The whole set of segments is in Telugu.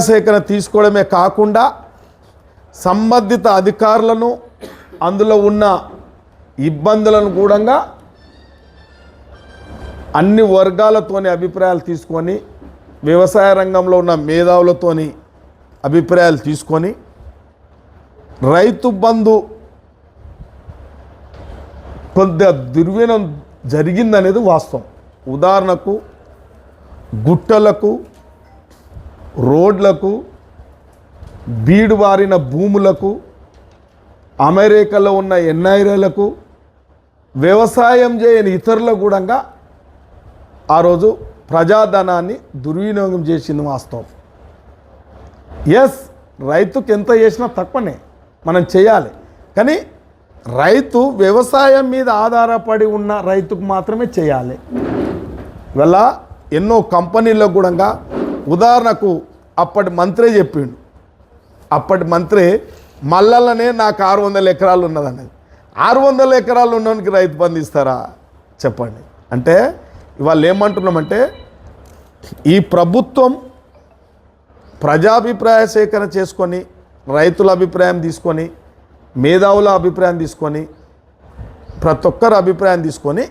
సేకరణ తీసుకోవడమే కాకుండా సంబంధిత అధికారులను అందులో ఉన్న ఇబ్బందులను కూడా అన్ని వర్గాలతోని అభిప్రాయాలు తీసుకొని వ్యవసాయ రంగంలో ఉన్న మేధావులతోని అభిప్రాయాలు తీసుకొని రైతు బంధు కొద్దిగా దుర్వినం జరిగిందనేది వాస్తవం. ఉదాహరణకు గుట్టలకు రోడ్లకు బీడుబారిన భూములకు అమెరికాలో ఉన్న ఎన్ఐఏలకు వ్యవసాయం చేయని ఇతరులకు కూడా ఆ రోజు ప్రజాధనాన్ని దుర్వినియోగం చేసింది వాస్తవం. ఎస్ రైతుకి ఎంత చేసినా తక్కువనే మనం చేయాలి. కానీ రైతు వ్యవసాయం మీద ఆధారపడి ఉన్న రైతుకు మాత్రమే చేయాలి. ఇవాళ ఎన్నో కంపెనీల్లో కూడా ఉదాహరణకు అప్పటి మంత్రే చెప్పిండు. అప్పటి మంత్రే మల్లలనే నాకు ఆరు వందల ఎకరాలు ఉన్నదన్నది. ఆరు వందల ఎకరాలు ఉన్నవానికి రైతు బంధు ఇస్తారా? చెప్పండి. అంటే ఇవాళ ఏమంటున్నామంటే ఈ ప్రభుత్వం ప్రజాభిప్రాయ సేకరణ చేసుకొని రైతుల అభిప్రాయం తీసుకొని మేధావుల అభిప్రాయం తీసుకొని ప్రతి ఒక్కరి అభిప్రాయం తీసుకొని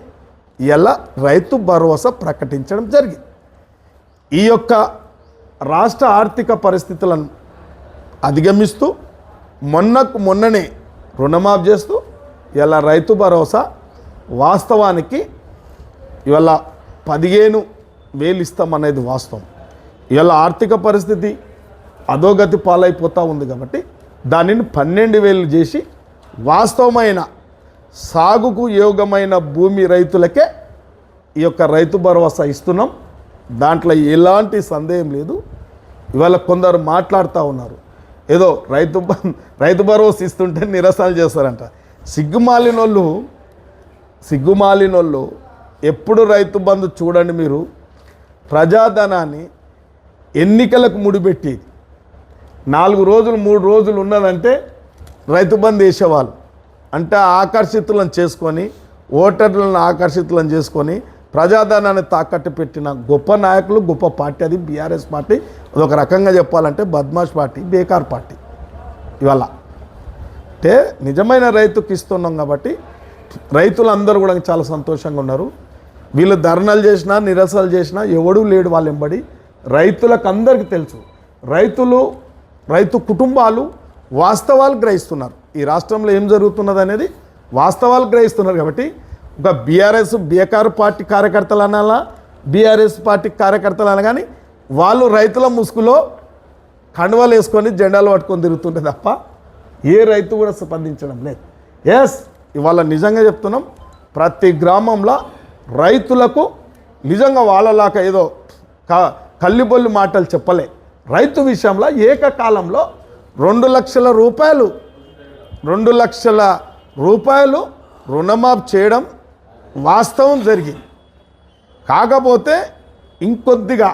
ఇలా రైతు భరోసా ప్రకటించడం జరిగింది. ఈ యొక్క రాష్ట్ర ఆర్థిక పరిస్థితులను అధిగమిస్తూ మొన్నకు మొన్ననే రుణమాఫ్ చేస్తూ ఇలా రైతు భరోసా వాస్తవానికి ఇవాళ పదిహేను వేలు ఇస్తామనేది వాస్తవం. ఇవాళ ఆర్థిక పరిస్థితి అధోగతి పాలైపోతూ ఉంది కాబట్టి దానిని పన్నెండు వేలు చేసి వాస్తవమైన సాగుకు యోగమైన భూమి రైతులకే ఈ యొక్క రైతు భరోసా ఇస్తున్నాం. దాంట్లో ఎలాంటి సందేహం లేదు. ఇవాళ కొందరు మాట్లాడుతూ ఉన్నారు. ఏదో రైతు రైతు భరోసా ఇస్తుంటే నిరసన చేస్తారంట. సిగ్గుమాలినోళ్ళు సిగ్గుమాలినోళ్ళు ఎప్పుడు రైతు బంధు చూడండి మీరు ప్రజాధనాన్ని ఎన్నికలకు ముడిపెట్టేది. నాలుగు రోజులు మూడు రోజులు ఉన్నదంటే రైతు బంధు వేసేవాళ్ళు. అంటే ఆకర్షితులను చేసుకొని ఓటర్లను ఆకర్షితులను చేసుకొని ప్రజాధనాన్ని తాకట్టు పెట్టిన గొప్ప నాయకులు గొప్ప పార్టీ అది బీఆర్ఎస్ పార్టీ. అదొక రకంగా చెప్పాలంటే బద్మాష్ పార్టీ బేకార్ పార్టీ ఇవాళ. అంటే నిజమైన రైతుకి ఇస్తున్నాం కాబట్టి రైతులందరూ కూడా చాలా సంతోషంగా ఉన్నారు. వీళ్ళు ధర్నాలు చేసినా నిరసనలు చేసినా ఎవడూ లేడు వాళ్ళు ఎంబడి రైతులకు అందరికీ తెలుసు. రైతులు రైతు కుటుంబాలు వాస్తవాలు గ్రహిస్తున్నారు. ఈ రాష్ట్రంలో ఏం జరుగుతున్నది అనేది వాస్తవాలు గ్రహిస్తున్నారు కాబట్టి ఒక బీఆర్ఎస్ బీకార్ పార్టీ కార్యకర్తలు అనాలా? బీఆర్ఎస్ పార్టీ కార్యకర్తలు అనగాని వాళ్ళు రైతుల ముసుగులో కండువాలు వేసుకొని జెండాలు పట్టుకొని తిరుగుతుంటే తప్ప ఏ రైతు కూడా స్పందించడం లేదు. ఎస్ ఇవాళ నిజంగా చెప్తున్నాం ప్రతి గ్రామంలో రైతులకు నిజంగా వాళ్ళలాగా ఏదో క కల్లిబొల్లి మాటలు చెప్పలే. రైతు విషయంలో ఏకకాలంలో రెండు లక్షల రూపాయలు రెండు లక్షల రూపాయలు రుణమాఫ్ చేయడం వాస్తవం జరిగింది కాకపోతే ఇంకొద్దిగా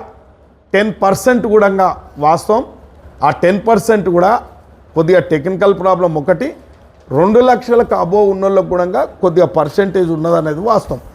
టెన్ పర్సెంట్ కూడా వాస్తవం. ఆ టెన్ పర్సెంట్ కూడా కొద్దిగా టెక్నికల్ ప్రాబ్లం ఒకటి. రెండు లక్షలకు అబోవ్ ఉన్న వాళ్ళకు కూడా కొద్దిగా పర్సెంటేజ్ ఉన్నదనేది వాస్తవం.